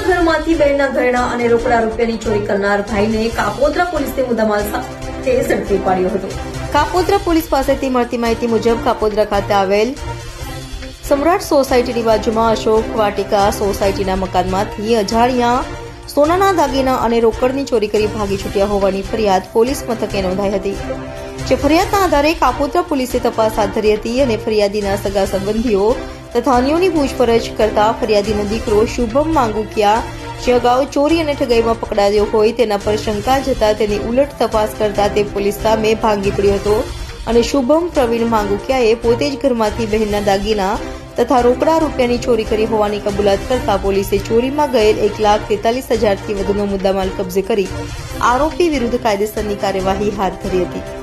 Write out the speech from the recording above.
પોતાના ઘરમાંથી બહેનના ઘરેણા અને રોકડા રૂપિયાની ચોરી કરનાર ભાઈને કાપોદ્રા પોલીસે મુદ્દામાલ સાથે ઝડપી પાડ્યો હતો. કાપોદ્રા પોલીસ પાસેથી મળતી માહિતી મુજબ કાપોદ્રા ખાતે આવેલ સમ્રાટ સોસાયટીની બાજુમાં અશોક વાટિકા સોસાયટીના મકાનમાંથી અજાણ્યા સોનાના દાગીના અને રોકડની ચોરી કરી ભાગી છૂટ્યા હોવાની ફરિયાદ પોલીસ મથકે નોંધાઈ હતી. જે ફરિયાદના આધારે કાપોદ્રા પોલીસે તપાસ હાથ ધરી હતી અને ફરિયાદીના સગા સંબંધીઓ તથા અન્યોની પૂછપરછ કરતા ફરિયાદીનો દીકરો શુભમ માંગુકિયા જે અગાઉ ચોરી અને ઠગાઈમાં પકડાયો હોય તેના પર શંકા જતા તેની ઉલટ તપાસ કરતા તે પોલીસ સામે ભાંગી પડ્યો હતો અને શુભમ પ્રવીણ માંગુકિયાએ પોતે જ ઘરમાંથી બહેનના દાગીના તથા રોકડા રૂપિયાની ચોરી કરી હોવાની કબૂલાત કરતા પોલીસે ચોરીમાં ગયેલ એક લાખ તેતાલીસ હજારથી વધુનો મુદ્દામાલ કબજે કરી આરોપી વિરુદ્ધ કાયદેસરની કાર્યવાહી હાથ ધરી હતી.